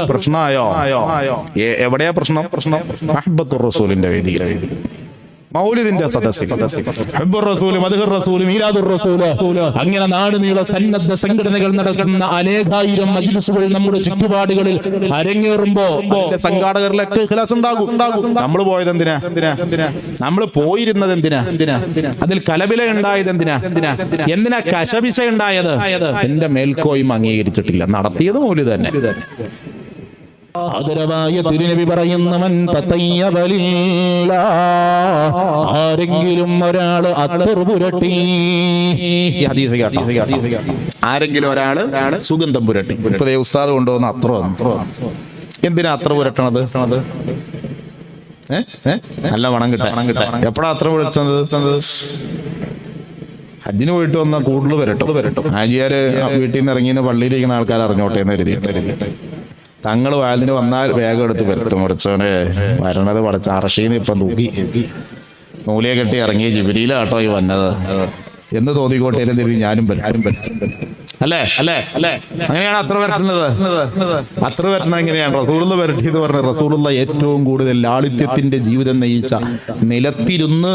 പ്രശ്നമായോ? എവിടെയാ പ്രശ്നം? പ്രശ്നം. മഹബത്തു റസൂലിന്റെ വേദിയിൽ മൗലിദിന്റെ സദസ്സിൽ. അങ്ങനെ നാട് നീള സന്നദ്ധ സംഘടനകൾ നടക്കുന്ന അനേകായിരം മജ്ലിസുകൾ നമ്മുടെ ചുറ്റുപാടുകളിൽ അരങ്ങേറുമ്പോ സംഘാടകരിലൊക്കെ ഇഖ്ലാസ് ഉണ്ടാകും ഉണ്ടാകും നമ്മൾ പോയത് എന്തിനാ എന്തിനാ നമ്മൾ പോയിരുന്നത് എന്തിനാ എന്തിനാ അതിൽ കലവില ഉണ്ടായത് എന്തിനാ എന്തിനാ എന്തിനാ കശപിശ ഉണ്ടായത്? എന്റെ മേൽക്കോയും അംഗീകരിച്ചിട്ടില്ല. നടത്തിയത് മൗലിദ് തന്നെ. ആദരവായ തിരുനബി പറയുന്നവൻ തത്തയ്യവലില്ല ആരെങ്കിലും ഒരാൾ അത്തർ പുരട്ടി. ഈ ഹദീസ് കേട്ടോ. ആരെങ്കിലും ഒരാൾ സുഗന്ധം പുരട്ടി. ഇപ്പൊ ഉസ്താദ് കൊണ്ടുവന്ന അത്ര? എന്തിനാ അത്ര പുരട്ടണത്? നല്ല വണം കിട്ടാ മണം കിട്ടാ എപ്പോഴാ അത്ര പുരട്ടുന്നത് ഹജ്ജിന് പോയിട്ട് വന്ന കൂടുതൽ വരട്ടും വരട്ടും ഹാജിയാര് വീട്ടിൽ നിന്ന് ഇറങ്ങിയെന്ന് പള്ളിയിലിരിക്കുന്ന ആൾക്കാർ അറിഞ്ഞോട്ടെ എന്ന് കരുതി തങ്ങൾ വാലിന് വന്നാൽ വേഗം എടുത്ത് വരട്ടും മുറിച്ചവനെ വരണത് പടച്ച അറശീന്ന് ഇപ്പം തൂക്കി. നൂലിയെ കെട്ടി ഇറങ്ങി ജിബിരിയിലാട്ടോ ഈ വന്നത്. എന്ന് തോന്നിക്കോട്ടെ എന്ന് തിരിഞ്ഞ് ഞാനും പറ്റും അല്ലേ? അല്ലേ? അല്ലേ? അങ്ങനെയാണ് അത്ര വരട്ടുന്നത്? അത്ര വരട്ടുന്നത് എങ്ങനെയാണ്? റസൂറുള്ള വരട്ടി എന്ന് പറഞ്ഞ റസൂറുള്ള ഏറ്റവും കൂടുതൽ ലാളിത്യത്തിന്റെ ജീവിതം നയിച്ച നിലത്തിരുന്ന്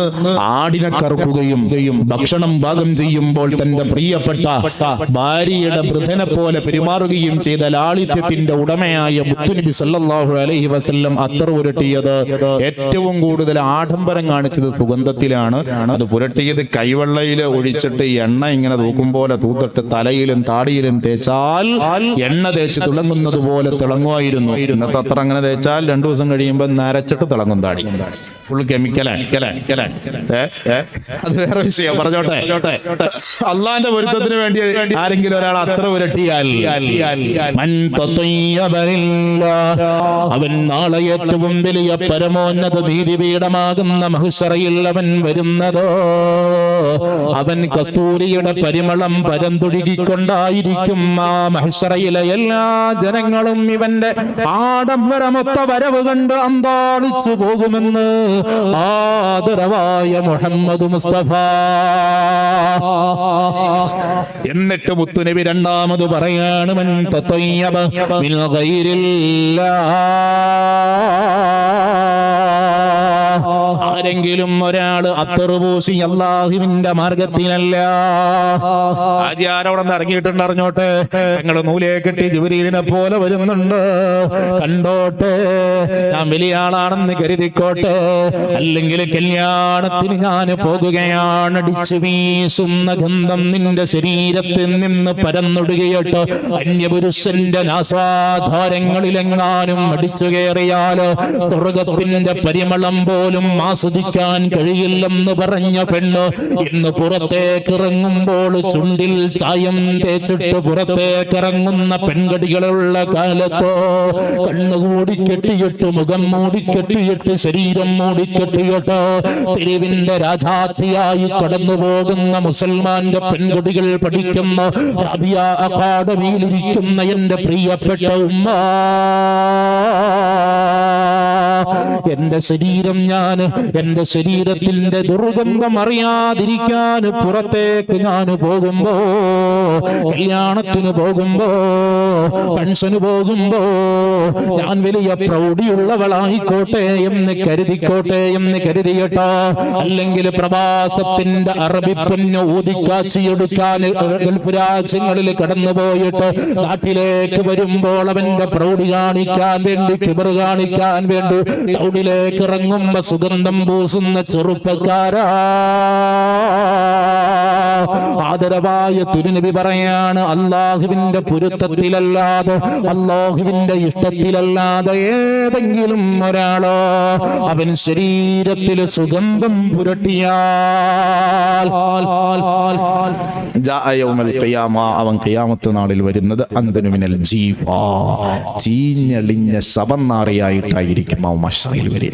ആടിനെ കറക്കുകയും ഭക്ഷണം പാകം ചെയ്യുമ്പോൾ തന്റെ പ്രിയപ്പെട്ട ഭാര്യയുടെ വൃദ്ധനെ പോലെ പെരുമാറുകയും ചെയ്ത ലാളിത്യത്തിന്റെ ഉടമയായ മുത്തുനബി സല്ലാഹു അലൈഹി വസല്ലം അത്ര പുരട്ടിയത് ഏറ്റവും കൂടുതൽ ആഡംബരം കാണിച്ചത് സുഗന്ധത്തിലാണ്. അത് പുരട്ടിയത് കൈവെള്ളയിൽ ഒഴിച്ചിട്ട് എണ്ണ ഇങ്ങനെ തൂക്കും പോലെ തൂത്തിട്ട് തലയിലും താടിയിലും തേച്ചാൽ എണ്ണ തേച്ച് തിളങ്ങുന്നത് പോലെ തിളങ്ങുമായിരുന്നു. ഇന്നത്തെ അത്ര അങ്ങനെ തേച്ചാൽ രണ്ടു ദിവസം കഴിയുമ്പോൾ നരച്ചിട്ട് തിളങ്ങും താടി. ഫുൾ അത് വേറെ വിഷയം. പറഞ്ഞോട്ടെ. അള്ളാന്റെ പൊരുത്തത്തിന് വേണ്ടി ആരെങ്കിലും ഒരാൾ അത്ര ഉരട്ടിയാൽ. അവൻ നാളെ ഏറ്റവും വലിയ പരമോന്നത നീതിപീഠമാകുന്ന മഹുസറയിൽ അവൻ വരുന്നതോ? അവൻ കസ്തൂരിയുടെ പരിമളം പരന്തൊഴുകിക്കൊണ്ടായിരിക്കും ആ മഹസറയിലെ എല്ലാ ജനങ്ങളും ഇവന്റെ ആഡംബരമൊത്ത വരവ് കണ്ട് അന്താളിച്ചു പോകുമെന്ന് ആദരവായ മുഹമ്മദ് മുസ്തഫ എന്നിട്ട് മുത്തുനബി രണ്ടാമത് പറയാണ് മൻ തത്തയ്യബ മിൻ ഗൈരില്ലാ. ആരെങ്കിലും ഒരാൾ അത്തറുപൂശി അള്ളാഹുവിന്റെ മാർഗത്തിനല്ല ആചാരോടെ ഇറങ്ങിയിട്ടുണ്ട് അറിഞ്ഞോട്ടെ? ഞങ്ങൾ നൂലെ കെട്ടി ജുബരീലിനെ പോലെ വരുന്നുണ്ട്. കണ്ടോട്ടെ? ഞാൻ വലിയ ആളാണെന്ന് കരുതിക്കോട്ടെ? അല്ലെങ്കിൽ കല്യാണത്തിന് ഞാൻ പോകുകയാണ്. അടിച്ചു വീശുന്ന ഗന്ധം നിന്റെ ശരീരത്തിൽ നിന്ന് പരന്നൊടുകയിട്ട് അന്യപുരുഷന്റെ നാസാധാരങ്ങളിലെങ്ങാനും അടിച്ചു കയറിയാൽ സ്വർഗത്തിന്റെ പരിമളം പോലും ആസ്വദിക്കാൻ കഴിയില്ലെന്ന് പറഞ്ഞ പെണ്ണ് ഇന്ന് പുറത്തേക്ക് ഇറങ്ങുമ്പോൾ ചുണ്ടിൽ ചായം തേച്ചിട്ട് പുറത്തേക്ക് ഇറങ്ങുന്ന പെൺകടികളുള്ള കാലത്തോ കണ്ണുകൂടി കെട്ടിയിട്ട് മുഖം മൂടി കെട്ടിയിട്ട് ശരീരം മൂടി കെട്ടിയിട്ട് തെരുവിന്റെ രാജാത്രിയായി കടന്നു പോകുന്ന മുസൽമാന്റെ പെൺകുട്ടികൾ പഠിക്കുന്ന റബിയ അക്കാഡമിയിലിരിക്കുന്ന എന്റെ പ്രിയപ്പെട്ട ഉമ്മ. എന്റെ ശരീരം ഞാൻ എന്റെ ശരീരത്തിന്റെ ദുർഗന്ധം അറിയാതിരിക്കാൻ പുറത്തേക്ക് ഞാൻ പോകുമ്പോ കല്യാണത്തിന് പോകുമ്പോ പെൻഷന് പോകുമ്പോ ഞാൻ വലിയ പ്രൗഢിയുള്ളവളായിക്കോട്ടെ എന്ന് കരുതിക്കോട്ടെ എന്ന് കരുതിയട്ടോ അല്ലെങ്കിൽ പ്രവാസത്തിന്റെ അറബിപ്പൊന്ന് ഊതിക്കാച്ചിയെടുക്കാൻ ഗൾഫ് രാജ്യങ്ങളിൽ കടന്നുപോയിട്ട് നാട്ടിലേക്ക് വരുമ്പോൾ അവന്റെ പ്രൗഢി കാണിക്കാൻ വേണ്ടി കിബർ കാണിക്കാൻ വേണ്ടി ടൗണിലേക്ക് ഇറങ്ങുമ്പോ സുഗന്ധം പൂസുന്ന ചെറുപ്പക്കാരാ. ആദരവായ തിരുനബി പറയാണ് അള്ളാഹുവിന്റെ പൊരുത്തത്തിലല്ലാതെ അള്ളാഹുവിന്റെ ഇഷ്ടത്തിലല്ലാതെ ഏതെങ്കിലും ഒരാളോ അവൻ ശരീരത്തിൽ സുഗന്ധം പുരട്ടിയാൽ അവൻ ഖിയാമത്ത് നാളിൽ വരുന്നത് അന്തനുമിനൽ ജീവ. ചീഞ്ഞളിഞ്ഞ ശബന്നാറിയായിട്ടായിരിക്കും അവൻ. മഷറയിൽ വരെ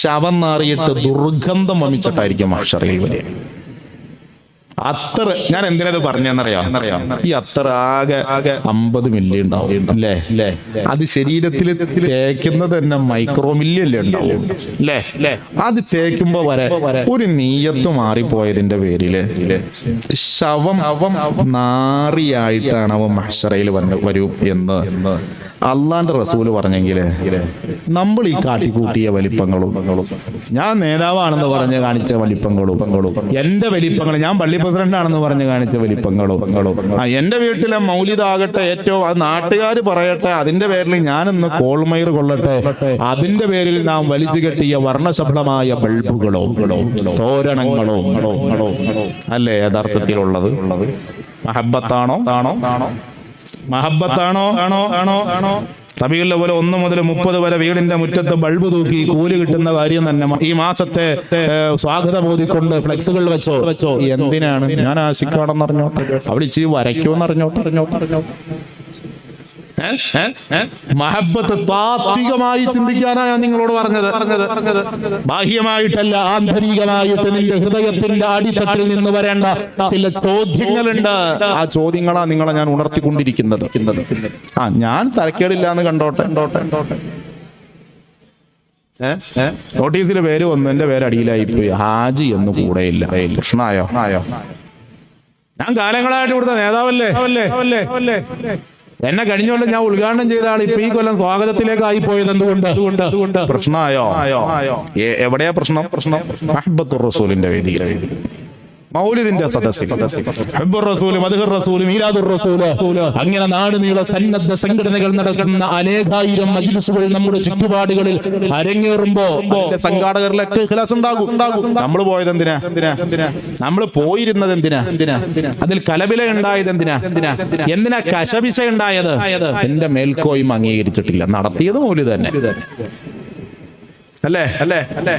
ശവം നാറിയിട്ട് ദുർഗന്ധം വമിച്ചിട്ടായിരിക്കും മഷറയിൽ വരെ. അത്ര ഞാൻ എന്തിനത് പറഞ്ഞെന്നറിയാം ഈ അത്ര ആകെ ആകെ അമ്പത് മില്ലി ഉണ്ടാവും. അല്ലേ? അല്ലേ? അത് ശരീരത്തിൽ തേക്കുന്നത് തന്നെ മൈക്രോ മില്ലി അല്ലേ ഉണ്ടാവും. അല്ലേ? അല്ലേ? അത് തേക്കുമ്പോ വരെ ഒരു നീയത്ത് മാറിപ്പോയതിന്റെ പേരിൽ ശവം അവം നാറിയായിട്ടാണ് അവൻ മഷറയിൽ വന്ന് വരൂ എന്ന് അള്ളാന്റെ റസൂൽ പറഞ്ഞെങ്കിൽ നമ്മൾ ഈ കാട്ടിക്കൂട്ടിയ വലിപ്പങ്ങളും ഞാൻ നേതാവാണെന്ന് പറഞ്ഞ് കാണിച്ച വലിപ്പങ്ങളും എന്റെ വലിപ്പങ്ങൾ ഞാൻ പള്ളി പ്രസിഡന്റ് ആണെന്ന് പറഞ്ഞ് കാണിച്ച വലിപ്പങ്ങളും ആ എന്റെ വീട്ടിലെ മൗലിതാകട്ടെ ഏറ്റവും അത് നാട്ടുകാർ പറയട്ടെ അതിന്റെ പേരിൽ ഞാനിന്ന് കോൾമയർ കൊള്ളട്ടെ അതിന്റെ പേരിൽ നാം വലിച്ചു കെട്ടിയ വർണശബളമായ ബൾബുകളോ തോരണങ്ങളോ അല്ലേ യഥാർത്ഥത്തിലുള്ളത്? മഹബത്താണോ? ആണോ ആണോ മഹബത്താണോ? ആണോ? ആണോ? ആണോ? റബിയുള്ള പോലെ ഒന്ന് മുതൽ മുപ്പത് വരെ വീടിന്റെ മുറ്റത്ത് ബൾബ് തൂക്കി കൂലി കിട്ടുന്ന കാര്യം തന്നെ. ഈ മാസത്തെ സ്വാഗത ഓതിക്കൊണ്ട് ഫ്ലെക്സുകൾ വെച്ചോ? വെച്ചോ എന്തിനാണ്? ഞാൻ ആശിക്കാണെന്ന് അറിഞ്ഞോട്ടെ അവിടെ ഇച്ചിരി വരയ്ക്കുമെന്ന് അറിഞ്ഞോട്ടെ അറിഞ്ഞോട്ടെ അറിഞ്ഞോട്ടെ ഏ? ഏ? ഏ? മഹബത്ത് ചിന്തിക്കാനാ ഞാൻ നിങ്ങളോട് പറഞ്ഞത്. പറഞ്ഞത് പറഞ്ഞത് ബാഹ്യമായിട്ടല്ല ആന്തരികമായിട്ട് നിന്റെ ഹൃദയത്തിന്റെ അടിത്തട്ടിൽ നിന്ന് വരേണ്ട ചില ചോദ്യങ്ങളുണ്ട്. ആ ചോദ്യങ്ങളാ നിങ്ങളെ ഞാൻ ഉണർത്തിക്കൊണ്ടിരിക്കുന്നത്. ആ ഞാൻ തരക്കേടില്ല എന്ന് കണ്ടോട്ടെ. കണ്ടോട്ടെ കണ്ടോട്ടെ നോട്ടീസിലെ പേര് വന്നു എന്റെ പേര് അടിയിലായി പോയി ഹാജി എന്ന് കൂടെയില്ല. കൃഷ്ണായോ? ആയോ ഞാൻ കാലങ്ങളായിട്ട് ഇവിടുത്തെ നേതാവല്ലേ? എന്നെ കഴിഞ്ഞ കൊല്ലം ഞാൻ ഉദ്ഘാടനം ചെയ്ത ആൾ ഇപ്പൊ ഈ കൊല്ലം സ്വാഗതത്തിലേക്ക് ആയി പോയത് എന്തുകൊണ്ട്? പ്രശ്നമായോ? എവിടെയാ പ്രശ്നം? പ്രശ്നം റസൂലിന്റെ വേദിയിൽ. മൗലിദിന്റെ സദസ്സിൽ. അങ്ങനെ നാട് നീള സന്നദ്ധ സംഘടനകൾ നടക്കുന്ന അനേകായിരം മജ്ലിസുകൾ നമ്മുടെ ചുറ്റുപാടുകളിൽ അരങ്ങേറുമ്പോ സംഘാടകരിലൊക്കെ ഇഖ്ലാസ് ഉണ്ടാകും നമ്മൾ പോയത് എന്തിനാ എന്തിനാ നമ്മൾ പോയിരുന്നത് എന്തിനാ എന്തിനാ അതിൽ കലബില ഉണ്ടായത് എന്തിനാ എന്തിനാ എന്തിനാ കശപിശ ഉണ്ടായത്? എന്റെ മേൽക്കോയും അംഗീകരിച്ചിട്ടില്ല. നടത്തിയത് മൗലി തന്നെ. അല്ലേ? അല്ലേ? അല്ലേ?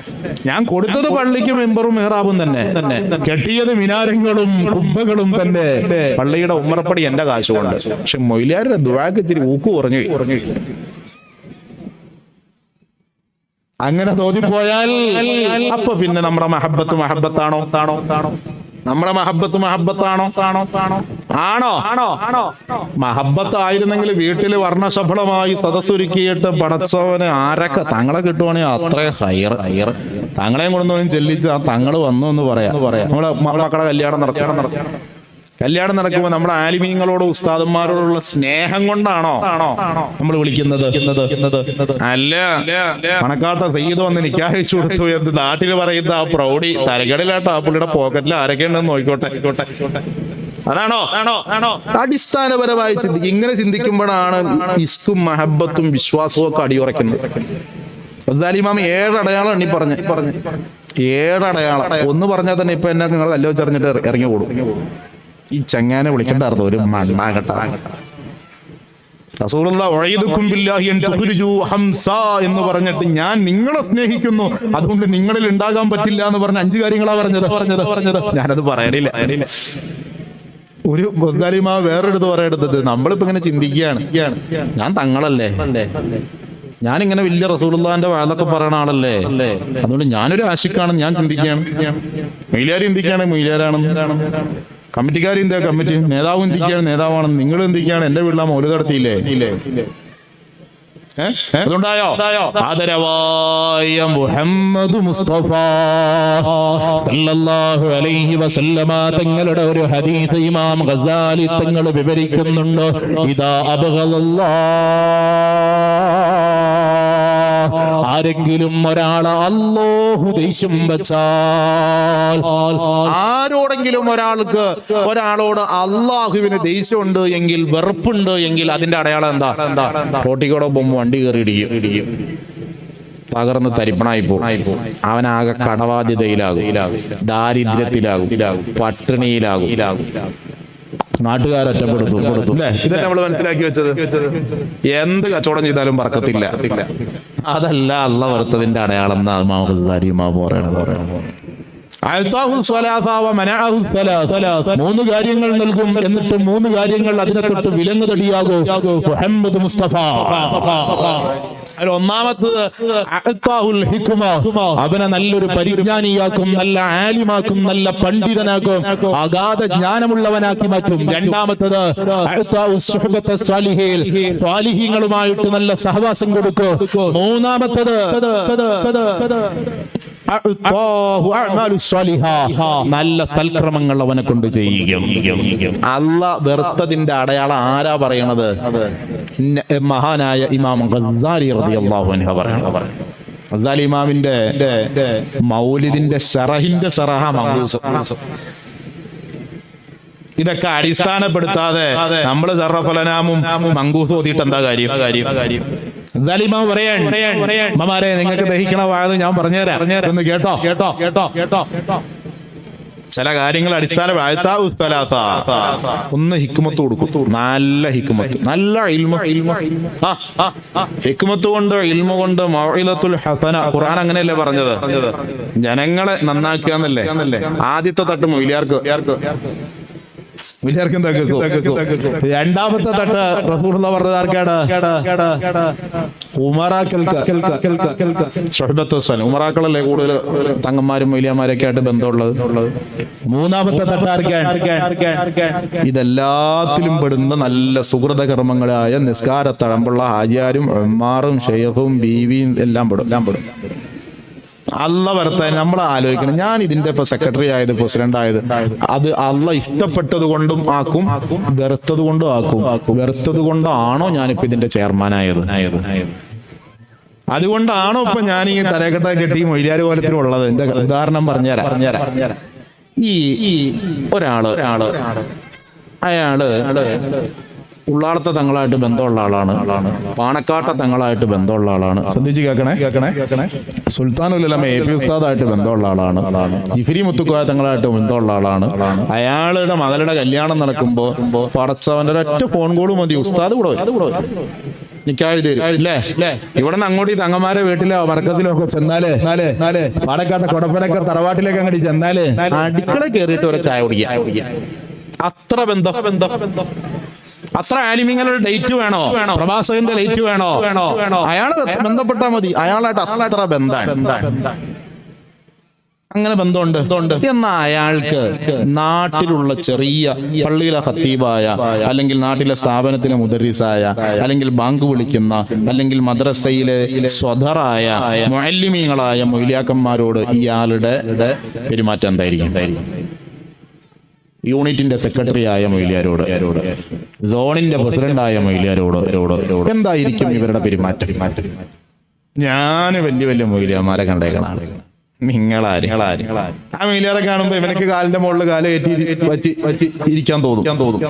ഞാൻ കൊടുത്തത് പള്ളിക്ക് മെമ്പറും മെഹ്റാബും തന്നെ. തന്നെ. കെട്ടിയത് മിനാരങ്ങളും കുംഭകളും തന്നെ. പള്ളിയുടെ ഉമ്മറപ്പടി എന്റെ കാശ് കൊണ്ട് പക്ഷെ മൊയിലാരുടെ ദുവാക്ക് ഇച്ചിരി ഊക്ക് കുറഞ്ഞു കുറഞ്ഞു അങ്ങനെ തോന്നിപ്പോയാൽ അപ്പൊ പിന്നെ നമ്മുടെ മഹബത്ത് മഹബത്താണോ താണോ താണോ നമ്മുടെ മഹബത്ത് മഹബത്താണോ? ആണോ? ആണോ ആണോ ആണോ മഹബത്ത് ആയിരുന്നെങ്കിൽ വീട്ടിൽ വർണശഫലമായി സദസ്സൊരുക്കിയിട്ട് പടച്ചവന് ആരൊക്കെ തങ്ങളെ കിട്ടുവാണെങ്കിൽ അത്രയും ഹയർ ഹയർ തങ്ങളെയും കൊണ്ടൊന്നും ചെല്ലിച്ച് ആ തങ്ങൾ വന്നു എന്ന് പറയാം. പറയാം നമ്മളെ മക്കളെ കല്യാണം നടക്കണം നടക്കണം കല്യാണം നടക്കുമ്പോൾ നമ്മുടെ ആലിമീങ്ങളോട് ഉസ്താദന്മാരോടുള്ള സ്നേഹം കൊണ്ടാണോ ആണോ നമ്മൾ വിളിക്കുന്നത്? അല്ല പണക്കാട്ട സയ്യിദ് വന്ന് നിക്കാഹിച്ചു കൊടുത്തു എന്ന് നാട്ടിൽ പറയുന്ന ആ പ്രൗഢി തരകടിലാട്ടോ ആ പുള്ളിയുടെ പോക്കറ്റിൽ ആരൊക്കെ ഉണ്ടെന്ന് നോയിക്കോട്ടെ അതാണോ? ആണോ? ആണോ? അടിസ്ഥാനപരമായി ചിന്തിക്കും ഇങ്ങനെ ചിന്തിക്കുമ്പോഴാണ് ഇസ്കും മഹബത്തും വിശ്വാസവും ഒക്കെ അടിയുറയ്ക്കുന്നത്. ഇമാം ഏഴ് അടയാളം എണ്ണി പറഞ്ഞു. പറഞ്ഞു. ഏഴ് അടയാളം. ഒന്ന് പറഞ്ഞാൽ തന്നെ ഇപ്പൊ എന്നെ നിങ്ങൾ കല്ലോ ചെറിഞ്ഞിട്ട് ഇറങ്ങി കൂടും ഈ ചങ്ങാനെ വിളിക്കണ്ടായിരുന്നു ഒരു മണ്ണാകട്ട എന്ന് പറഞ്ഞിട്ട് ഞാൻ നിങ്ങളെ സ്നേഹിക്കുന്നു. അതുകൊണ്ട് നിങ്ങളിൽ ഉണ്ടാകാൻ പറ്റില്ല എന്ന് പറഞ്ഞ അഞ്ചു കാര്യങ്ങളാ പറഞ്ഞത്. പറഞ്ഞത് പറഞ്ഞത് ഞാനത് പറയണില്ല. ഒരു വേറെ വേറൊരിടത്ത് പറയെടുത്തത് നമ്മളിപ്പോ ഇങ്ങനെ ചിന്തിക്കുകയാണ്. ഞാൻ തങ്ങളല്ലേ? ഞാൻ ഇങ്ങനെ വലിയ റസൂലുള്ളാന്റെ വാതൊക്കെ പറയണ ആളല്ലേ? അതുകൊണ്ട് ഞാനൊരു ആശിക്കാണ് ഞാൻ ചിന്തിക്കുകയാണ്. മൊയിലാരി ചിന്തിക്കുകയാണ് മൊയിലാരാണെന്ന് കമ്മിറ്റിക്കാർ എന്താ കമ്മിറ്റി? നേതാവ് എന്തിക്കാണ് നേതാവാണ് നിങ്ങൾ എന്തിക്കാണ് എന്റെ വീട്ടിലെ മൗലി നടത്തിയില്ലേ? അതുണ്ടായോ മുഹമ്മദ് മുസ്തഫ തങ്ങളുടെ ഒരു ഹദീസ് ഇമാം ഗസാലി തങ്ങൾ വിവരിക്കുന്നുണ്ട്. ഇതാ അബഗലല്ലാഹ് ആരെങ്കിലും ഒരാൾ അല്ലാഹു ദേഷ്യം വെച്ചാൽ ആരോടെങ്കിലും ഒരാൾക്ക് ഒരാളോട് അള്ളാഹുവിന് ദേഷ്യമുണ്ട് എങ്കിൽ വെറുപ്പുണ്ട് എങ്കിൽ അതിന്റെ അടയാളം എന്താ? എന്താ? റോട്ടിക്കൂടെ വണ്ടി കയറി ഇടിക്കും. ഇടിക്കും തരിപ്പണായി പോകും. അവനാകെ കടബാധ്യതയിലാകും. ദാരിദ്ര്യത്തിലാകും. പട്ടിണിയിലാകും. നാട്ടുകാരൊറ്റപ്പെടുത്തും അല്ലേ ഇതല്ലേ? നമ്മൾ മനസ്സിലാക്കി വെച്ചത്? എന്ത് കച്ചവടം ചെയ്താലും പറക്കത്തില്ല അതല്ല അള്ള വെറുത്തതിന്റെ അടയാളം എന്നാ മാ പറയണത്. പറയണത് മനഅഹു മൂന്ന് കാര്യങ്ങൾ നൽകും എന്നിട്ട് മൂന്ന് കാര്യങ്ങൾ അതിനെ തൊട്ട് വിലങ്ങ് തടിയാകോ. മുഹമ്മദ് മുസ്തഫ. അതിൽ ഒന്നാമത്തത്. അവനെ നല്ലൊരു പരിജ്ഞാനിയാക്കും നല്ല ആലിമാക്കും നല്ല പണ്ഡിതനാക്കും അഗാധ ജ്ഞാനമുള്ളവനാക്കി മാറ്റും രണ്ടാമത്തത്. സ്വാലിഹീങ്ങളുമായിട്ട് നല്ല സഹവാസം കൊടുക്കും മൂന്നാമത്തത്. നല്ല സൽക്രമങ്ങൾ അവനെ കൊണ്ട് ചെയ്യും അല്ല വെറുത്തതിന്റെ അടയാളം ആരാ പറയണത്? മഹാനായ ഇമാം ഗസാലി റളിയല്ലാഹു അൻഹു പറയണത് ഗസാലി ഇമാമിന്റെ മൗലിദിന്റെ ഷറഹിന്റെ ഷറഹ മങ്കൂസ് ഇതൊക്കെ അടിസ്ഥാനപ്പെടുത്താതെ നമ്മൾ സർറഫലനാമും മങ്കൂസ് ഓതിയിട്ട് എന്താ കാര്യം കാര്യം? ഇമാം പറയാൻ. അമ്മമാരെ നിങ്ങൾക്ക് ദഹിക്കണ വായത് ഞാൻ പറഞ്ഞുതരാം. ഒന്ന് കേട്ടോ കേട്ടോ. കേട്ടോ കേട്ടോ കേട്ടോ. ചില കാര്യങ്ങൾ അടിസ്ഥാന. ഒന്ന് ഹിക്കുമത്ത് കൊടുക്കും. നല്ല ഹിക്കുമത്ത് നല്ല. ഹിക്കുമത്ത് കൊണ്ട് ഇൽമ കൊണ്ട് മൗഇദത്തുൽ ഹസന. ഖുർആൻ അങ്ങനെയല്ലേ പറഞ്ഞത്? ജനങ്ങളെ നന്നാക്കുക എന്നല്ലേ ആദ്യത്തെ തട്ട് മൊയിലിയാർക്ക് കേൾക്കും? രണ്ടാമത്തെ തട്ട് റസൂർന്ന പറഞ്ഞത് ആർക്കാണ്? ഉമറാക്കളല്ലേ കൂടുതൽ തങ്ങന്മാരും വലിയമാരൊക്കെ ആയിട്ട് ബന്ധമുള്ളത്? മൂന്നാമത്തെ തട്ട് ആർക്കാണ്? ഇതെല്ലാത്തിലും പെടുന്ന നല്ല സുഹൃത കർമ്മങ്ങളായ നിസ്കാര തഴമ്പുള്ള ഹാജിയാരും ഉമ്മാറും ഷെയ്ഖും ബീവിയും എല്ലാം പെടും. എല്ലാം പെടും. അല്ല വരത്താൻ നമ്മൾ ആലോചിക്കണം. ഞാൻ ഇതിന്റെ ഇപ്പൊ സെക്രട്ടറി ആയത് പ്രസിഡന്റ് ആയത്. അത് അല്ല ഇഷ്ടപ്പെട്ടത് കൊണ്ടും ആക്കും വെറുത്തത് കൊണ്ടും ആക്കും. വെറുത്തത് കൊണ്ടാണോ ഞാനിപ്പോ ഇതിന്റെ ചെയർമാൻ ആയത്? അതുകൊണ്ടാണോ ഇപ്പൊ ഞാൻ ഈ തലക്കെട്ട കെട്ടി മൊയ്യാര് കോലത്തിലുള്ളത്? എന്റെ ഉദാഹരണം പറഞ്ഞുതരാം പറഞ്ഞുതരാം. ഈ ഒരാൾ അയാൾ ഉള്ളാളത്തെ തങ്ങളായിട്ട് ബന്ധമുള്ള ആളാണ്. പാണക്കാട്ട തങ്ങളായിട്ട് ബന്ധമുള്ള ആളാണ്. ശ്രദ്ധിച്ച് കേൾക്കണേ. കേൾക്കണേ. കേൾക്കണേ. സുൽത്താനുലമ എ പി ഉസ്താദായിട്ട് ബന്ധമുള്ള ആളാണ്. ജിഫിരി മുത്തുക്കോയ തങ്ങളായിട്ട് ബന്ധമുള്ള ആളാണ്. അയാളുടെ മകളുടെ കല്യാണം നടക്കുമ്പോ പടച്ചവന്റെ ഒറ്റ ഫോൺ കോളും മതി. ഉസ്താദ് കൂടെ വരും. നിക്കാഴ് തരും. ഇല്ലേ? ഇവിടെ നിന്ന് അങ്ങോട്ട് തങ്ങന്മാരെ വീട്ടിലോ മറക്കത്തിലോ ഒക്കെ ചെന്നാലേ? നാലേ നാല് പാലക്കാട്ടെ കൊടപ്പനൊക്കെ തറവാട്ടിലേക്ക് അങ്ങോട്ട് ചെന്നാലേ? അടുക്കള കയറിയിട്ട് ഒരു ചായ കുടിക്കുക അത്ര ബന്ധം ബന്ധം ബന്ധം. അത്ര ആലിമിങ്ങളുടെ ഡേറ്റ് വേണോ? വേണോ? പ്രവാസകന്റെ ഡേറ്റ് വേണോ? വേണോ? വേണോ? അയാൾ ബന്ധപ്പെട്ടാൽ മതി. അയാളായിട്ട് അത്ര ബന്ധമാണ്. അങ്ങനെ ബന്ധമുണ്ട്. ബന്ധമുണ്ട്. എന്നാ അയാൾക്ക് നാട്ടിലുള്ള ചെറിയ പള്ളിയിലെ ഖത്തീബായ അല്ലെങ്കിൽ നാട്ടിലെ സ്ഥാപനത്തിലെ മുദരീസായ അല്ലെങ്കിൽ ബാങ്ക് വിളിക്കുന്ന അല്ലെങ്കിൽ മദ്രസയിലെ സ്വതറായ മുഅല്ലിമീങ്ങളായ മൊയ്ലിയാക്കന്മാരോട് ഇയാളുടെ പെരുമാറ്റം എന്തായിരിക്കും? യൂണിറ്റിന്റെ സെക്രട്ടറി ആയ മൊയ്ലിയാരോട് സോണിന്റെ പ്രസിഡന്റായ മൊയ്ലിയാരോട് എന്തായിരിക്കും ഇവരുടെ പെരുമാറ്റം? ഞാൻ വലിയ വലിയ മൊയ്ലിയാമാരെ കണ്ടേക്കണാണ് നിങ്ങളാര് ആ മൊയിലിയാറെ കാണുമ്പോ ഇവനക്ക് കാലിന്റെ മുകളിൽ കാല കയറ്റി വച്ച് വെച്ച് ഇരിക്കാൻ തോന്നും. തോന്നും.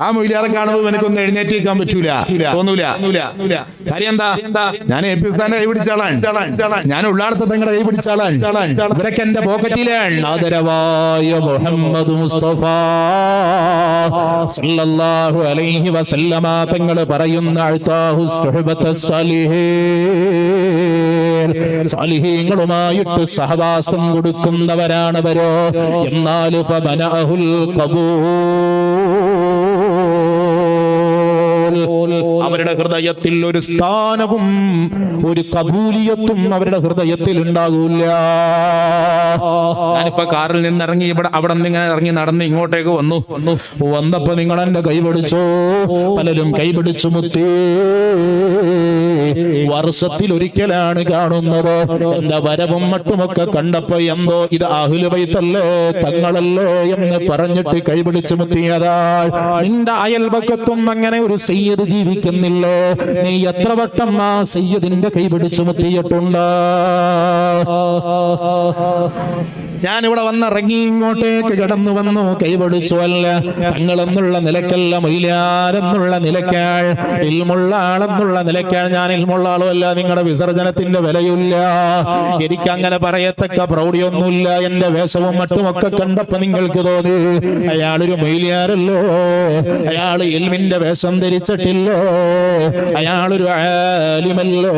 ആ മൊയിലിയാറെ കാണുമ്പോ ഇവനക്ക് ഒന്ന് എഴുന്നേറ്റ് നിൽക്കാൻ പറ്റൂല. തോന്നൂല. കാര്യം എന്താ ഞാൻ എ പി സ്ഥാനെ കൈ പിടിച്ചാളാണ് ഞാൻ ഉള്ളാടത്തെ തങ്ങളുടെ കൈ പിടിച്ചാളാണ് ഇവരൊക്കെ എന്റെ പോക്കറ്റിലാണ് ആദരവായ മുഹമ്മദ് മുസ്തഫ സല്ലല്ലാഹു അലൈഹി വസല്ലമ തങ്ങൾ പറയുന്ന അഴ്ത്താഹു സുഹബത്ത സാലിഹീൻ സാലിഹീങ്ങളുമായിട്ട് സഹവാസം കൊടുക്കുന്നവരാണവരോ? എന്നാൽ ഫബനഅഹുൽ ഖബൂൽ അവരുടെ ഹൃദയത്തിൽ ഒരു സ്ഥാനവും ഒരു കബൂലിയത്തും അവരുടെ ഹൃദയത്തിൽ ഉണ്ടാകൂല. ഞാനിപ്പോ കാറിൽ നിന്ന് ഇറങ്ങി ഇവിടെ അവിടെ നിന്ന് ഇങ്ങനെ ഇറങ്ങി നടന്ന് ഇങ്ങോട്ടേക്ക് വന്നു. വന്നു വന്നപ്പോ നിങ്ങൾ എന്റെ കൈപിടിച്ചോ? പലരും കൈപിടിച്ചു മുത്തി. വർഷത്തിൽ ഒരിക്കലാണ് കാണുന്നത്. എന്റെ വരവും മട്ടുമൊക്കെ കണ്ടപ്പോ എന്തോ ഇത് അഹുലുബൈത്തല്ലേ തങ്ങളല്ലേ എന്ന് പറഞ്ഞിട്ട് കൈപിടിച്ചു മുത്തിയതാ. നിന്റെ അയൽപക്കത്തും അങ്ങനെ ഒരു സയ്യദ് ജീവിക്കുന്നില്ലേ. നീ എത്ര വട്ടം ആ സയ്യദിന്റെ കൈപിടിച്ചു മുത്തിയിട്ടുണ്ട്? ഞാൻ ഇവിടെ വന്നിറങ്ങി ഇങ്ങോട്ടേക്ക് കിടന്നു വന്നു കൈപൊടിച്ചു അല്ല. തങ്ങളെന്നുള്ള നിലക്കല്ല മൊയിലാരെന്നുള്ള നിലക്കാൾ ഇൽമുള്ള ആളെന്നുള്ള നിലക്കാൾ. ഞാൻ ഇൽമുള്ള ആളുമല്ല നിങ്ങളുടെ വിസർജനത്തിന്റെ വിലയില്ല എനിക്ക് അങ്ങനെ പറയത്തക്ക പ്രൗഢിയൊന്നുമില്ല. എന്റെ വേഷവും മറ്റുമൊക്കെ കണ്ടപ്പോ നിങ്ങൾക്ക് തോന്നി അയാളൊരു മൊയിലാരല്ലോ? അയാൾ ഇൽമിന്റെ വേഷം ധരിച്ചിട്ടില്ലോ? അയാളൊരു ആലിമല്ലോ?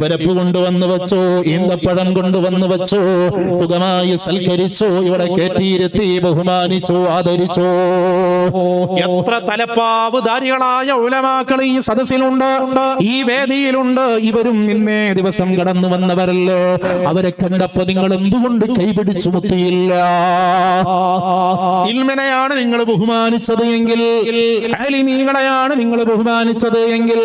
പരപ്പ് കൊണ്ടുവന്നു വെച്ചു ഈന്തപ്പഴം കൊണ്ടുവന്ന് വെച്ചു സുഖമായി സൽക്കരിച്ചു ഇവിടെ കയറ്റിയിരുത്തി ബഹുമാനിച്ചു ആദരിച്ചു. എത്ര തലപ്പാവ് ധാരികളായ ഉലമാക്കൾ ഈ സദസ്സിലുണ്ട് ഈ വേദിയിലുണ്ട്. ഇവരും ഇന്നേ ദിവസം കടന്നു വന്നവരല്ലേ? അവരെ കണ്ടപ്പോ നിങ്ങൾ എന്തുകൊണ്ട് കൈപിടിച്ചു മുത്തിയില്ല ഇൽമനെയാണ് നിങ്ങൾ ബഹുമാനിച്ചത് എങ്കിൽ അലിമീകളെയാണ് നിങ്ങൾ ബഹുമാനിച്ചത് എങ്കിൽ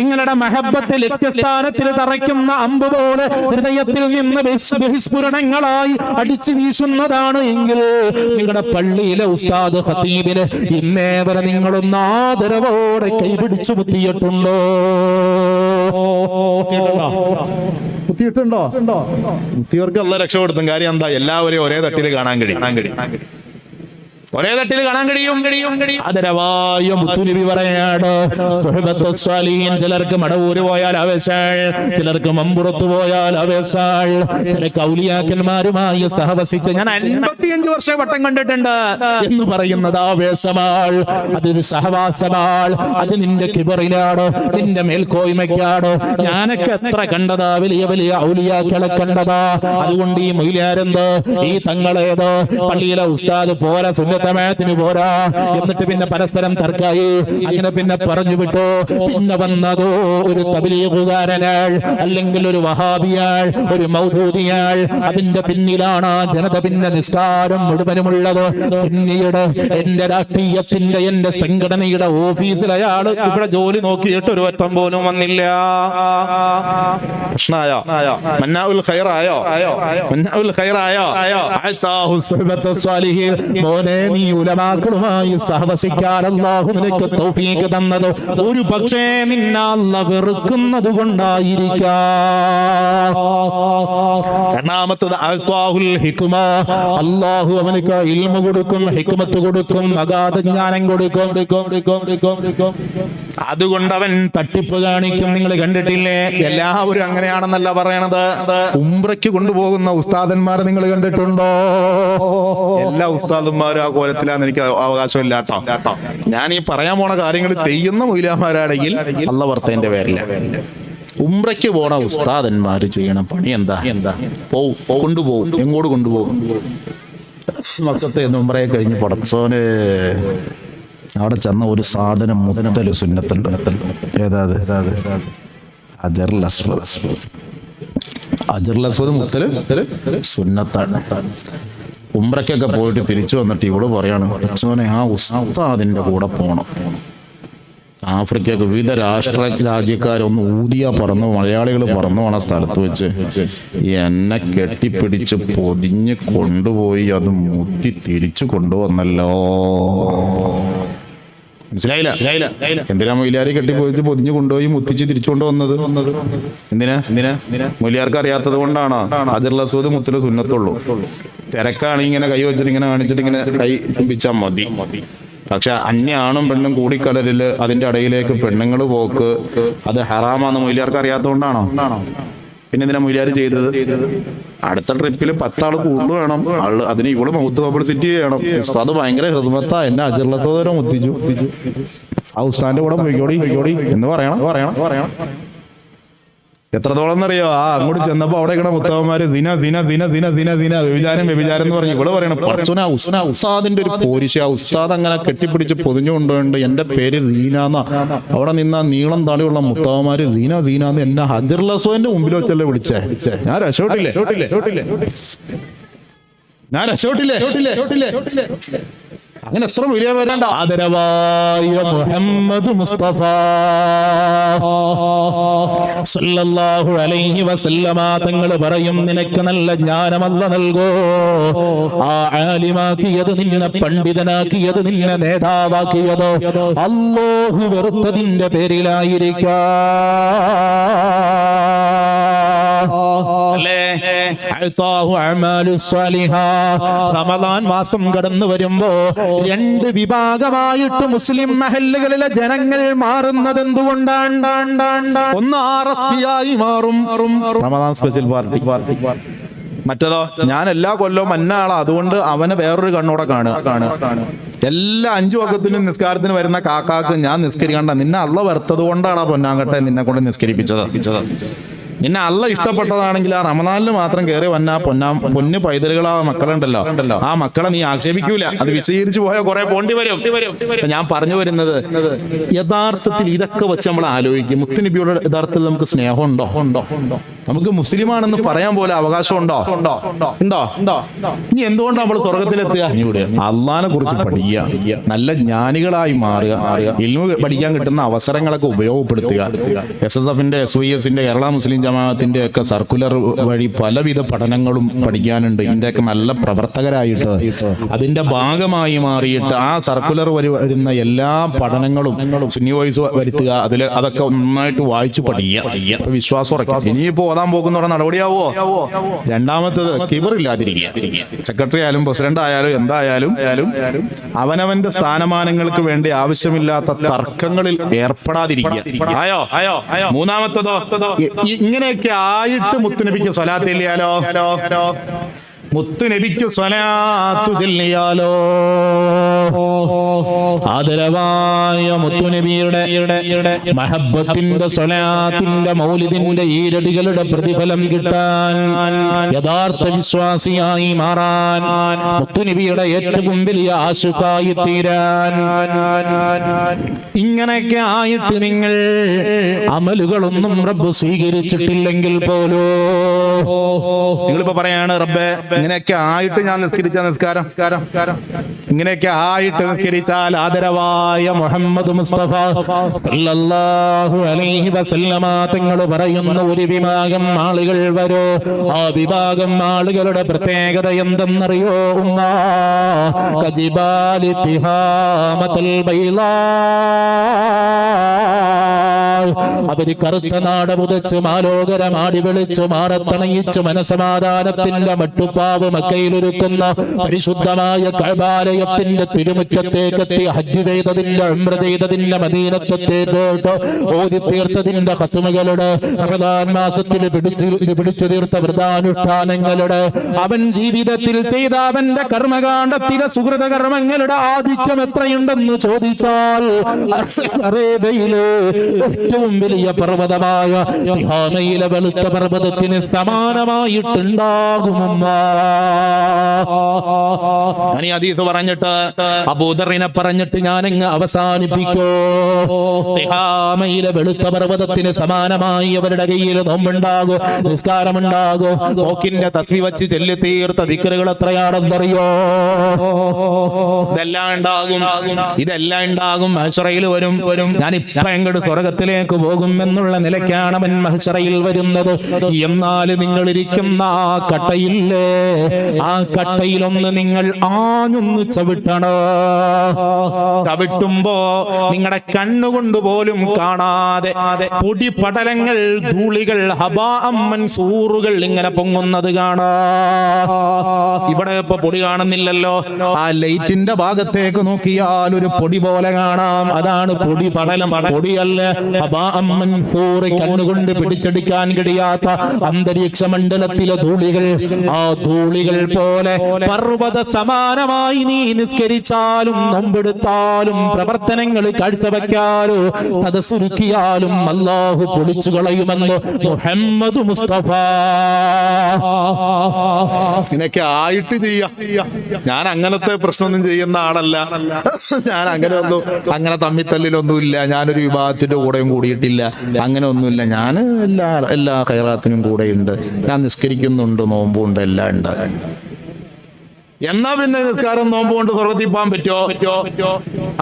നിങ്ങളുടെ മഹബത്ത് ലക്ഷ്യസ്ഥാനത്തിൽ തറയ്ക്കുന്ന അമ്പ് പോലെ ഹൃദയത്തിൽ നിന്ന് ബഹിസ്- ബഹിസ്ഫുരണങ്ങളായി അടിച്ചു വീശുന്നതാണ് എങ്കിൽ നിങ്ങളുടെ പള്ളിയിലെ ഉസ്താദ് ഖത്തീബിന് ഇന്നേ വരെ നിങ്ങളൊന്ന് ആദരവോടെ കൈപിടിച്ചു കുത്തിയിട്ടുണ്ടോ കുത്തിയിട്ടുണ്ടോ കുത്തിയവർക്ക് നല്ല രക്ഷപ്പെടുത്തും. കാര്യം എന്താ? എല്ലാവരെയും ഒരേ തട്ടിൽ കാണാൻ കഴിയും. കാണാൻ കഴിയും. ഒരേ തട്ടിൽ കാണാൻ കഴിയും. കഴിയും കഴിയും ആദരവായ മുത്തുനബി പറയാണ് ചിലർക്ക് മടവൂര് പോയാൽ ആവേശാൾ ചിലർക്ക് മമ്പുറത്ത് പോയാൽ ആവേശാൾ ചില കൗലിയാക്കന്മാരുമായി സഹവസിച്ച് ഞാൻ അൻപത്തിയഞ്ച് വർഷം വട്ടം കണ്ടിട്ടുണ്ട് എന്ന് പറയുന്നത് ആവേശമാൾ അതൊരു സഹവാസമാൾ അത് നിന്റെ കിബറിനാണ് നിന്റെ മേൽക്കോയ്മയ്ക്കാണ്. ഞാനൊക്കെ എത്ര കണ്ടതാ? വലിയ വലിയ ഔലിയാക്കളെ കണ്ടതാ. അതുകൊണ്ട് ഈ മൊയിലാരെന്ത്? ഈ തങ്ങളേത്? പള്ളിയിലെ ഉസ്താദ് പോരാ സുന്നത്തമയത്തിന് പോരാ. എന്നിട്ട് പിന്നെ പരസ്പരം തർക്കായി. അങ്ങനെ പിന്നെ പറഞ്ഞു വിട്ടു. പിന്നെ വന്നതോ ഒരു തബിലീകുകാരനാൾ അല്ലെങ്കിൽ ഒരു വഹാബിയാൾ ഒരു മൗദൂദിയാൾ. അതിന്റെ പിന്നിലാണ് ആ ജനത പിന്നെ നിസ്കാരം മുഴുവനുമുള്ളത്. പിന്നീട് എന്റെ രാഷ്ട്രീയത്തിന്റെ എന്റെ സംഘടനയുടെ ഓഫീസിൽ അയാൾ ഇവിടെ ജോലി നോക്കിയിട്ട് ഒരു വട്ടം പോലും വന്നില്ല. പ്രശ്നമായോ മന്നാഉൽ ഖൈറായോ? ഖൈറായോ. മോനെ നീ ഉലമാക്കളുമായി സഹവസിക്കാൻ അള്ളാഹു നിനക്ക് തൗഫീഖ് തന്നത്. ഒരു പക്ഷേ നിന്നല്ല വെറുക്കുന്നത് കൊണ്ടായിരിക്കാം. രണ്ടാമത്തത് അല്ലാഹു അവനക്ക് ഇൽമ കൊടുക്കും ഹിക്മത്ത് കൊടുക്കും അഗാധ ജ്ഞാനം കൊടുക്കും. അതുകൊണ്ട് അവൻ തട്ടിപ്പ് കാണിക്കും. നിങ്ങൾ കണ്ടിട്ടില്ലേ? എല്ലാവരും അങ്ങനെയാണെന്നല്ല പറയണത്. ഉംറയ്ക്ക് കൊണ്ടുപോകുന്ന ഉസ്താദന്മാരെ നിങ്ങൾ കണ്ടിട്ടുണ്ടോ? എല്ലാ ഉസ്താദന്മാരും ആ കോലത്തിലാന്ന് എനിക്ക് അവകാശമില്ല കേട്ടോ. ഞാൻ ഈ പറയാൻ പോണ കാര്യങ്ങൾ ചെയ്യുന്ന മൊയിലാമാരാണെങ്കിൽ അല്ല വർത്തേന്റെ പേരില്ല ഉംറയ്ക്ക് പോണ ഉസ്താദന്മാർ ചെയ്യണ പണി എന്താ? എന്താ പോവും. കൊണ്ടുപോകും എങ്ങോട്ട് കൊണ്ടുപോകും മക്കത്തെ ഉംറയെ കഴിഞ്ഞ് പടച്ചോന്. അവിടെ ചെന്ന ഒരു സാധനം മുതൽ സുന്നത്തുണ്ട്. ഏതാത് ഏതാത് അജറുൽ അസ്വദ്. മുത്തൽ സുന്നത്താണ്. ഉംറയ്ക്കൊക്കെ പോയിട്ട് തിരിച്ചു വന്നിട്ട് ഇവൾ പറയാണ് അച്ഛനെ ആ ഉസ്താദിന്റെ കൂടെ പോണം. ആഫ്രിക്കയൊക്കെ വിവിധ രാഷ്ട്ര രാജ്യക്കാരൊന്ന് ഊതിയ പറന്ന് മലയാളികൾ പറന്നു പോണ സ്ഥലത്ത് വെച്ച്. എന്നെ കെട്ടിപ്പിടിച്ച് പൊതിഞ്ഞ് കൊണ്ടുപോയി അത് മുത്തി തിരിച്ചു കൊണ്ടുവന്നല്ലോ. മനസ്സിലായില്ല? എന്തിനാ മൊയിലാരി കെട്ടിപ്പോയിട്ട് പൊതിഞ്ഞു കൊണ്ടുപോയി മുത്തിച്ച് തിരിച്ചു കൊണ്ടുവന്നത് എന്തിനാ? എന്തിനാ? മൊയിലാർക്ക് അറിയാത്തത് കൊണ്ടാണ്? അതിർല സുഖം മുത്തിന് സുന്നത്തുള്ളൂ. തിരക്കാണ് ഇങ്ങനെ കൈ വെച്ചിട്ട് ഇങ്ങനെ കാണിച്ചിട്ട് ഇങ്ങനെ കൈ ചുംബിച്ചാൽ മതി. പക്ഷെ അന്യ ആണും പെണ്ണും കൂടിക്കലരിൽ അതിന്റെ ഇടയിലേക്ക് പെണ്ണുങ്ങൾ പോക്ക് അത് ഹറാമാന്ന് മൊയിലാർക്ക് അറിയാത്തതുകൊണ്ടാണോ പിന്നെ എന്തിനാ മൊയിലാർ ചെയ്തത്? അടുത്ത ട്രിപ്പിൽ പത്താൾ കൂടുതൽ വേണം. ആൾ അതിന് ഇവൾ മൗത്ത് പബ്ലിസിറ്റി ചെയ്യണം. ഉസ്താദ് ഭയങ്കര ഹൃദമത്താ. എന്നെ അജർലത്തോരം മുത്തിച്ചു. ആ ഉസ്താന്റെ കൂടെ പോയിക്കോടി എന്ന് പറയണം പറയണം പറയണം. എത്രത്തോളം എന്നറിയോ ആ അങ്ങോട്ട് ചെന്നപ്പോ അവിടെ ഇങ്ങനെ മുത്തവന്മാര് ദിന ദിന ദിന ദിന ദിന ദിന വ്യഭിചാരം വ്യഭിചാരം എന്ന് പറഞ്ഞു ഇവിടെ പറയണം പറച്ചോന ഉസ്ന ഉസ്താദിന്റെ ഒരു പോരിശ ആ ഉസ്താദ് അങ്ങനെ കെട്ടിപ്പിടിച്ച് പൊതിഞ്ഞു കൊണ്ടുപോണ്ട് എന്റെ പേര് സീനാന്ന അവിടെ നിന്ന നീളം താടിയുള്ള മുത്തവന്മാര് സീന സീനാന്ന് എന്നെ ഹജർ ലസോന്റെ മുമ്പിൽ വെച്ചല്ലേ വിളിച്ചേ? ഞാൻ രക്ഷോട്ടില്ലേ ഞാൻ രക്ഷോട്ടില്ലേ അങ്ങനെ എത്ര വലിയ വരണ്ട? ആദരവായ മുഹമ്മദ് മുസ്തഫ. സല്ലല്ലാഹു അലൈഹി വസല്ലമ തങ്ങൾ പറയും നിനക്ക് നല്ല ജ്ഞാനമല്ല നൽകോ. ആ ആലിമാക്കിയത് നിന്നെ പണ്ഡിതനാക്കിയത് നിന്നെ നേതാവാക്കിയത് അല്ലാഹു വെറുത്തതിന്റെ പേരിലായിരിക്കാം. റമദാൻ മാസം കടന്നു വരുമ്പോ രണ്ട് വിഭാഗമായിട്ട് മുസ്ലിം മഹല്ലുകളിലെ ജനങ്ങൾ മാറുന്നത് എന്തുകൊണ്ടാണ് ഒന്ന് മാറും. റമദാൻ സ്പെഷ്യൽ പാർട്ടി പാർട്ടി മറ്റേതോ? ഞാൻ എല്ലാ കൊല്ലവും മന്നാളാ അതുകൊണ്ട് അവനെ വേറൊരു കണ്ണോടെ കാണുക. കാണുക എല്ലാ അഞ്ചു വക്കത്തിനും നിസ്കാരത്തിന് വരുന്ന കാക്കാക്ക് ഞാൻ നിസ്കരിക്കണ്ട. നിന്നെ അള്ള വെറുത്തത് കൊണ്ടാണ് പൊന്നാങ്കട്ടെ നിന്നെ കൊണ്ട് നിസ്കരിപ്പിച്ചത്. നിന്നെ അല്ല ഇഷ്ടപ്പെട്ടതാണെങ്കിൽ ആ റമനാലിന് മാത്രം കയറി വന്ന പൊന്നാ പൊന്നു പൈതലുകളാ മക്കളുണ്ടല്ലോ. ആ മക്കളെ നീ ആക്ഷേപിക്കൂല. അത് വിശദീകരിച്ചു പോയാൽ കുറെ പോണ്ടി വരും. ഞാൻ പറഞ്ഞു വരുന്നത് യഥാർത്ഥത്തിൽ ഇതൊക്കെ വെച്ച് നമ്മൾ ആലോചിക്കും. മുത്തുനബിയോട് യഥാർത്ഥത്തിൽ നമുക്ക് സ്നേഹമുണ്ടോ? ഉണ്ടോ ഉണ്ടോ നമുക്ക് മുസ്ലിമാണെന്ന് പറയാൻ പോലെ അവകാശം ഉണ്ടോ? ഉണ്ടോ ഉണ്ടോ ഉണ്ടോ ഇനി എന്തുകൊണ്ടാണ് നമ്മൾ സ്വർഗത്തിലെത്തുക? അള്ളഹാനെ കുറിച്ച് പഠിക്കുക. നല്ല ജ്ഞാനികളായി മാറുക. ഇൽമു പഠിക്കാൻ കിട്ടുന്ന അവസരങ്ങളൊക്കെ ഉപയോഗപ്പെടുത്തുക. എസ് എസ് എഫിന്റെ എസ് വൈ എസിന്റെ കേരള മുസ്ലിം ജമാഅത്തിന്റെ ഒക്കെ സർക്കുലർ വഴി പലവിധ പഠനങ്ങളും പഠിക്കാനുണ്ട്. ഇതിന്റെയൊക്കെ നല്ല പ്രവർത്തകരായിട്ട് അതിന്റെ ഭാഗമായി മാറിയിട്ട് ആ സർക്കുലർ വഴി വരുന്ന എല്ലാ പഠനങ്ങളും സുന്നി വോയിസ് വരുത്തുക അതിൽ അതൊക്കെ നന്നായിട്ട് വായിച്ചു പഠിക്കുക. വിശ്വാസം ഉറക്കും ഇനിയിപ്പോ ഓതാൻ പോകുന്ന നടപടിയാവോ? രണ്ടാമത്തത് കിബറില്ലാതിരിക്കുക സെക്രട്ടറി ആയാലും പ്രസിഡന്റ് ആയാലും എന്തായാലും അവനവന്റെ സ്ഥാനമാനങ്ങൾക്ക് വേണ്ടി ആവശ്യമില്ലാത്ത തർക്കങ്ങളിൽ ഏർപ്പെടാതിരിക്കുക. ആയോ? മൂന്നാമത്തതോ? ഇങ്ങനെ ഇങ്ങനെയൊക്കെ ആയിട്ട് മുത്തുനബിക്ക് സ്വലാത്ത് ഇല്ലാലോ മുത്തുനബിക്ക് സ്വലാത്തു ചൊല്ലിയാലോ. ആദരവായ മുത്തുനബിയുടെ മഹബത്തിന്റെ സ്വലാത്തിന്റെ മൗലിദിന്റെ ഈരടികളുടെ പ്രതിഫലം കിട്ടാൻ യഥാർത്ഥ വിശ്വാസിയായി മാറാൻ മുത്തുനബിയുടെ ഏറ്റവും വലിയ ആശുക്കായി തീരാൻ ഇങ്ങനെയൊക്കെ ആയിട്ട് നിങ്ങൾ അമലുകളൊന്നും റബ്ബ് സ്വീകരിച്ചിട്ടില്ലെങ്കിൽ പോലോ. നിങ്ങളിപ്പോ പറയാണ് റബ്ബെ ഇങ്ങനെയൊക്കെ ആയിട്ട് ഞാൻ നിസ്കരിച്ച നിസ്കാരം. ഇങ്ങനെയൊക്കെ ആയിട്ട് നിസ്കരിച്ചാൽ ആദരവായ മുഹമ്മദ് മുസ്തഫ സല്ലല്ലാഹു അലൈഹി വസല്ലമ തങ്ങൾ പറയുന്ന ഒരു വിഭാഗം ആളുകൾ വരോ. ആ വിഭാഗം ആളുകളുടെ പ്രത്യേകത എന്തെന്നറിയോ? കജിബാലി തിഹാമത്തൽ ബൈളാ അവർ കറുത്ത നാട് മുതച്ച് മാലോകരമാടി വിളിച്ച് മാറത്തണയിച്ചു മനസമാധാനത്തിന്റെ മട്ടുപ്പാവ് മക്കയിലൊരുക്കുന്ന പരിശുദ്ധമായ കഴബാലയത്തിന്റെ തിരുമുറ്റത്തേക്കെത്തി ഹജ്ജ് ചെയ്തതിന്റെ ഉംറ ചെയ്തതിന്റെ മദീനത്വത്തേക്കോട്ട് ഓതി തീർത്തതിന്റെ കത്തുമകളുടെ റമദാൻ മാസത്തിൽ പിടിച്ചു പിടിച്ചു തീർത്ത വ്രതാനുഷ്ഠാനങ്ങളുടെ അവൻ ജീവിതത്തിൽ ചെയ്ത അവന്റെ കർമ്മകാണ്ഡത്തിലെ സുഹൃത കർമ്മങ്ങളുടെ ആധിക്യം എത്രയുണ്ടെന്ന് ചോദിച്ചാൽ അറേബ്യയിലെ ഏറ്റവും വലിയ പർവതമായ തിഹാമയിലെ വെളുത്ത പർവതത്തിന് സമാനമായിട്ടുണ്ടാകുമമ്മ. ഹദീസ് പറഞ്ഞിട്ട് അബൂദറിനെ പറഞ്ഞിട്ട് ഞാൻ ഞാനങ്ങ് അവസാനിപ്പിക്കോ. തിഹാമയിലെ വെളുത്ത പർവതത്തിന് സമാനമായി അവരുടെ കയ്യിൽ നോമ്പുണ്ടാകോ നിസ്കാരമുണ്ടാകോ. നോക്കിന്റെ തസ്വി വെച്ച് ചെല്ലി തീർത്ത ദിക്കറുകൾ എത്രയാണെന്നറിയോ? ഇതെല്ലാം ഉണ്ടാകും ഇതെല്ലാം ഉണ്ടാകും. മഹ്ശറയിൽ വരും. വരും ഞാൻ ഇപ്പൊ എങ്ങോട്ട് സ്വർഗത്തിലേക്ക് പോകുമെന്നുള്ള നിലയ്ക്കാണ് അവൻ മഹസറയിൽ വരുന്നത്. എന്നാൽ നിങ്ങൾ ഇരിക്കുന്ന ആ കട്ടയില്ലേ? ആ കട്ടയിലൊന്ന് നിങ്ങൾ ആഞ്ഞൊന്ന് ചവിട്ടണോ? ചവിട്ടുമ്പോ നിങ്ങളുടെ കണ്ണുകൊണ്ട് പോലും കാണാതെ പൊടിപടലങ്ങൾ ധൂളികൾ ഹബാ അമ്മൻ സൂറുകൾ ഇങ്ങനെ പൊങ്ങുന്നത് കാണാ. ഇവിടെ ഇപ്പൊ പൊടി കാണുന്നില്ലല്ലോ. ആ ലൈറ്റിന്റെ ഭാഗത്തേക്ക് നോക്കിയാൽ ഒരു പൊടി പോലെ കാണാം. അതാണ് പൊടി പടലം. പൊടിയല്ല. കണ്ണുകൊണ്ട് പിടിച്ചെടുക്കാൻ കഴിയാത്ത അന്തരീക്ഷ മണ്ഡലത്തിലെ ധൂളികൾ. ആ ധൂളികൾ പോലെ പർവത സമാനമായി നീ നിസ്കരിച്ചാലും നമ്പെടുത്താലും പ്രവർത്തനങ്ങൾ കാഴ്ചവെക്കാലോ അത് സുരുക്കിയാലും അല്ലാഹു പൊളിച്ചു കളയുമെന്ന് മുഹമ്മദ് മുസ്തഫ. നിനക്ക് ആയിട്ട് ചെയ്യാം. ഞാൻ അങ്ങനത്തെ പ്രശ്നമൊന്നും ചെയ്യുന്ന ആളല്ല. ഞാൻ അങ്ങനെ ഒന്നും അങ്ങനെ തമ്മിത്തല്ലിലൊന്നും ഇല്ല ഞാനൊരു വിഭാഗത്തിന്റെ കൂടെയും കൂടിയിട്ടില്ല. അങ്ങനെ ഒന്നുമില്ല ഞാൻ എല്ലാ എല്ലാ കൈറാത്തിനും കൂടെയുണ്ട്. ഞാൻ നിസ്കരിക്കുന്നുണ്ട് നോമ്പുണ്ട് എല്ലാം ഉണ്ട്. എന്നാ പിന്നെ നിസ്കാരം നോമ്പുകൊണ്ട് സ്വർഗത്തിൽ പോകാൻ പറ്റോ പറ്റോ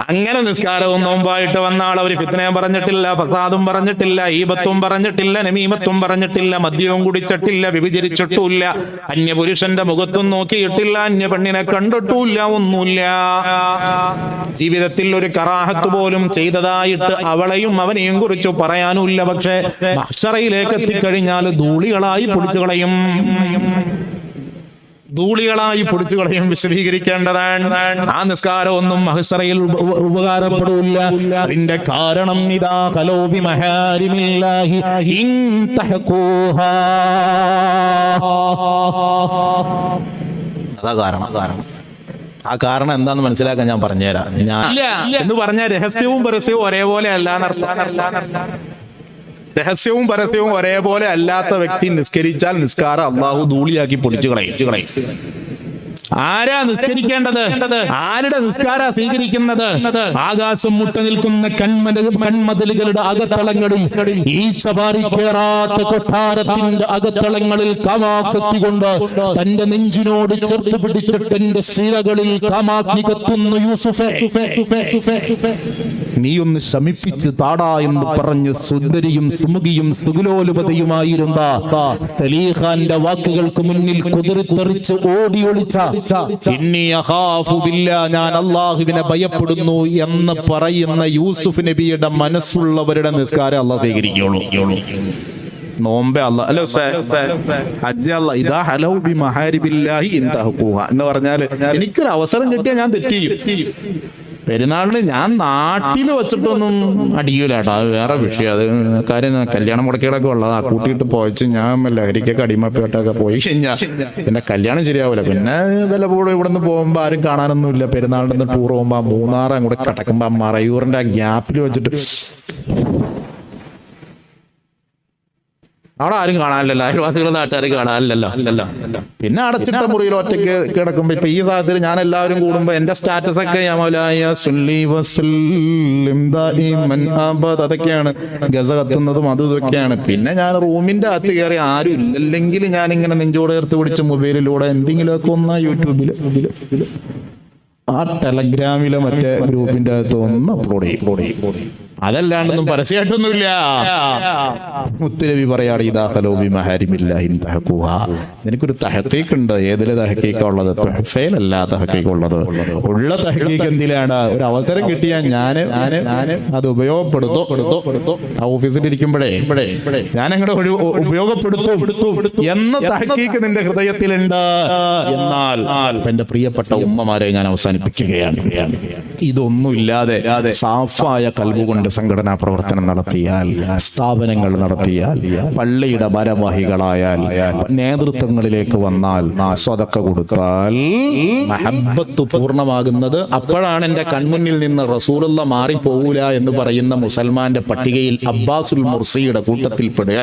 അങ്ങനെ നിസ്കാരവും നോമ്പായിട്ട് വന്ന ആൾ അവർ ഫിത്തനയും പറഞ്ഞിട്ടില്ല ഫസാദും പറഞ്ഞിട്ടില്ല ഈബത്തും പറഞ്ഞിട്ടില്ല നമീമത്തും പറഞ്ഞിട്ടില്ല മദ്യവും കുടിച്ചിട്ടില്ല വിഭജിച്ചിട്ടുമില്ല അന്യപുരുഷന്റെ മുഖത്തും നോക്കിയിട്ടില്ല അന്യ പെണ്ണിനെ കണ്ടിട്ടുമില്ല ഒന്നുമില്ല. ജീവിതത്തിൽ ഒരു കറാഹത്ത് പോലും ചെയ്തതായിട്ട് അവളെയും അവനെയും കുറിച്ച് പറയാനുമില്ല പക്ഷെ അക്ഷറയിലേക്ക് എത്തിക്കഴിഞ്ഞാൽ ധൂളികളായി പൊടിച്ചു കളയും. ധൂളികളായി പൊടിച്ചു കളയും വിശദീകരിക്കേണ്ടതാണ്. ആ നിസ്കാരം ഒന്നും മഹസറയിൽ ഉപ- ഉപ- ഉപകാരപ്പെടില്ല അതിന്റെ കാരണം ഇതാ കലോബി മഹാരിമില്ലാഹി. അതാ കാരണം. കാരണം ആ കാരണം എന്താന്ന് മനസ്സിലാക്കാൻ ഞാൻ പറഞ്ഞുതരാം. ഞാൻ എന്ന് പറഞ്ഞ രഹസ്യവും പരസ്യവും ഒരേപോലെ അല്ല രഹസ്യവും പരസ്യവും ഒരേപോലെ അല്ലാത്ത വ്യക്തി നിസ്കരിച്ചാൽ നിസ്കാരം അള്ളാഹു ധൂളിയാക്കി പൊളിച്ചു കളയും. കളയും ആരാ നിസ്കരിക്കേണ്ടത്? ആരുടെ നിസ്കാര സ്വീകരിക്കുന്നത്? ആകാശം മുട്ട നിൽക്കുന്ന കൺമല കൺമതിലുകളുടെ അകത്തളങ്ങളിൽ ഈ ചപാറി കേറാത്ത കൊട്ടാരത്തിന്റെ അകത്തളങ്ങളിൽ കാമാസക്തി കൊണ്ട് തന്റെ നെഞ്ചിനോട് ചേർത്ത് പിടിച്ചിട്ട് എന്റെ ശിലകളിൽ കാമാഗ്നി കത്തുന്നു യൂസുഫേ. നീ ഒന്ന് ശമിപ്പിച്ച് താടാ എന്ന് പറഞ്ഞ് സുന്ദരിയും സുമുഖിയും സുഗുലോലുപതയുമായിരുന്ന സലീഖാന്റെ വാക്കുകൾക്ക് മുന്നിൽ കുതിരിത്തെറിച്ച് ഓടി ഒളിച്ച ഞാൻ അള്ളാഹുവിനെ ഭയപ്പെടുന്നു എന്ന് പറയുന്ന യൂസുഫ് നബിയുടെ മനസ്സുള്ളവരുടെ നിസ്കാരം അള്ളാഹ് സ്വീകരിക്കുള്ളൂ. നോമ്പേ അല്ല അല്ല എന്ന് പറഞ്ഞാൽ എനിക്കൊരു അവസരം കിട്ടിയാൽ ഞാൻ തെറ്റ് ചെയ്യും. പെരുന്നാളിന് ഞാൻ നാട്ടിൽ വെച്ചിട്ടൊന്നും അടിക്കൂല കേട്ടോ. അത് വേറെ വിഷയം. അത് കാര്യം കല്യാണം മുടക്കികളൊക്കെ ആ കൂട്ടിയിട്ട് പോയിച്ച് ഞാൻ ലഹരിക്കൊക്കെ അടിമപ്പെട്ടൊക്കെ പോയി കഴിഞ്ഞാൽ പിന്നെ കല്യാണം ശരിയാവില്ല പിന്നെ വില പോടും നിന്ന് പോകുമ്പോൾ ആരും കാണാനൊന്നുമില്ല. പെരുന്നാളിൽ നിന്ന് ടൂർ പോകുമ്പോൾ മൂന്നാർ അങ്ങോട്ട് കിടക്കുമ്പോൾ മറയൂറിന്റെ ആ ഗ്യാപ്പിൽ വെച്ചിട്ട് അവിടെ ആരും കാണാനില്ലല്ലോ. അയൽവാസികളും നാട്ടുകാർ കാണാനില്ലല്ലോ. അല്ലല്ലോ പിന്നെ അടച്ചിട്ട മുറിയിൽ ഒറ്റയ്ക്ക് കിടക്കുമ്പോ ഇപ്പൊ ഈ സാഹചര്യം ഞാൻ എല്ലാവരും കൂടുമ്പോ എന്റെ സ്റ്റാറ്റസ് ഒക്കെ അതൊക്കെയാണ്. ഗസ കത്തുന്നതും അതും ഇതൊക്കെയാണ്. പിന്നെ ഞാൻ റൂമിന്റെ അകത്ത് കയറി ആരും ഇല്ലെങ്കിൽ ഞാൻ ഇങ്ങനെ നെഞ്ചോട് ചേർത്ത് പിടിച്ച മൊബൈലിലൂടെ എന്തെങ്കിലുമൊക്കെ ഒന്ന് യൂട്യൂബിൽ ആ ടെലഗ്രാമിലെ മറ്റേ ഗ്രൂപ്പിന്റെ അകത്ത് ഒന്ന് അപ്ലോഡ് ചെയ്യും. അതല്ലാണ്ടൊന്നും പരസ്യമായിട്ടൊന്നുമില്ല. മുത്തുരവി പറയാറ് ഇതാ ഹലോബി മഹാരിമില്ലാഹിൻ തഹക്കൂഹ. എനിക്കൊരു തഹക്കീക്ക് ഉണ്ട്. ഏതിലെ തഹക്കീക്ക ഉള്ളത്? തുഹഫയിലല്ല തഹക്കീക്ക് ഉള്ളത്. ഉള്ള തഹക്കീക്ക് എന്തിലാണ് ഒരു അവസരം കിട്ടിയാൽ ഞാൻ അത് ഉപയോഗപ്പെടുത്തോ. പെടുത്തോ പെടുത്തോ ആ ഓഫീസിൽ ഇരിക്കുമ്പോഴേ ഞാൻ അങ്ങോട്ട് ഒരു ഉപയോഗപ്പെടുത്തും. എന്ന തഹക്കീക്ക് നിന്റെ ഹൃദയത്തിലുണ്ട്. എന്നാൽ എന്റെ പ്രിയപ്പെട്ട ഉമ്മമാരെ ഞാൻ അവസാനിപ്പിക്കുകയാണ് ഇതൊന്നും ഇല്ലാതെ സാഫായ കൽവുകൊണ്ട് സംഘടനാ പ്രവർത്തനം നടത്തിയാൽ സ്ഥാപനങ്ങൾ നടത്തിയാൽ പള്ളിയുടെ ഭാരവാഹികളായാൽ നേതൃത്വങ്ങളിലേക്ക് വന്നാൽ സ്വതക്ക കൊടുത്താൽ മഹബത്ത് പൂർണമാകുന്നത് അപ്പോഴാണ് എന്റെ കൺമുന്നിൽ നിന്ന് റസൂലുള്ള മാറിപ്പോകൂല എന്ന് പറയുന്ന മുസൽമാന്റെ പട്ടികയിൽ അബ്ബാസുൽ മുർസിയുടെ കൂട്ടത്തിൽപ്പെടുക